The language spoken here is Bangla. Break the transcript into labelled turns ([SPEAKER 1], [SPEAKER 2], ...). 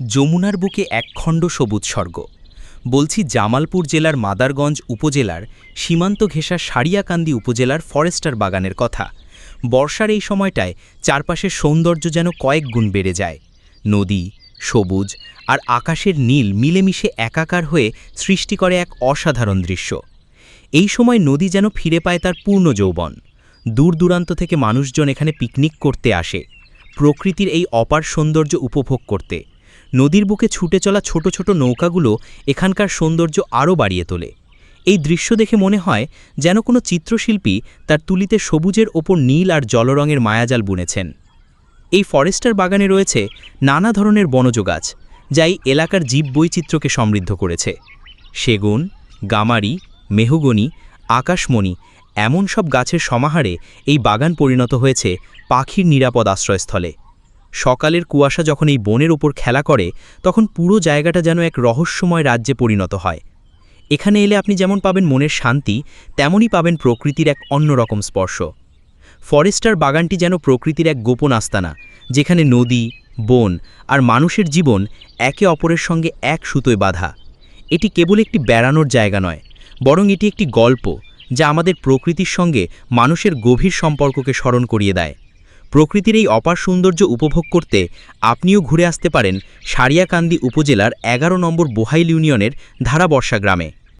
[SPEAKER 1] যমুনার বুকে একখণ্ড সবুজ স্বর্গ। বলছি জামালপুর জেলার মাদারগঞ্জ উপজেলার সীমান্ত ঘেঁষা সারিয়াকান্দি উপজেলার ফরেস্টার বাগানের কথা। বর্ষার এই সময়টায় চারপাশের সৌন্দর্য যেন কয়েক গুণ বেড়ে যায়। নদী, সবুজ আর আকাশের নীল মিলেমিশে একাকার হয়ে সৃষ্টি করে এক অসাধারণ দৃশ্য। এই সময় নদী যেন ফিরে পায় তার পূর্ণ যৌবন। দূর দূরান্ত থেকে মানুষজন এখানে পিকনিক করতে আসে। প্রকৃতির এই অপার সৌন্দর্য উপভোগ করতে। নদীর বুকে ছুটে চলা ছোট ছোট নৌকাগুলো এখানকার সৌন্দর্য আরও বাড়িয়ে তোলে। এই দৃশ্য দেখে মনে হয় যেন কোনো চিত্রশিল্পী তার তুলিতে সবুজের ওপর নীল আর জলরঙের মায়াজাল বুনেছেন। এই ফরেস্টার বাগানে রয়েছে নানা ধরনের বনজ গাছ, যা এই এলাকার জীববৈচিত্র্যকে সমৃদ্ধ করেছে। সেগুন, গামারি, মেহগনি, আকাশমণি এমন সব গাছের সমাহারে এই বাগান পরিণত হয়েছে পাখির নিরাপদ আশ্রয়স্থলে। সকালের কুয়াশা যখন এই বনের ওপর খেলা করে, তখন পুরো জায়গাটা যেন এক রহস্যময় রাজ্যে পরিণত হয়। এখানে এলে আপনি যেমন পাবেন মনের শান্তি, তেমনই পাবেন প্রকৃতির এক অন্যরকম স্পর্শ। ফরেস্টার বাগানটি যেন প্রকৃতির এক গোপন আস্তানা, যেখানে নদী, বন আর মানুষের জীবন একে অপরের সঙ্গে এক সুতোয় বাঁধা। এটি কেবল একটি বেড়ানোর জায়গা নয়, বরং এটি একটি গল্প, যা আমাদের প্রকৃতির সঙ্গে মানুষের গভীর সম্পর্ককে স্মরণ করিয়ে দেয়। প্রকৃতির এই অপার সৌন্দর্য উপভোগ করতে আপনিও ঘুরে আসতে পারেন সারিয়াকান্দি উপজেলার এগারো নম্বর বোহাইল ইউনিয়নের ধারাবর্ষা গ্রামে।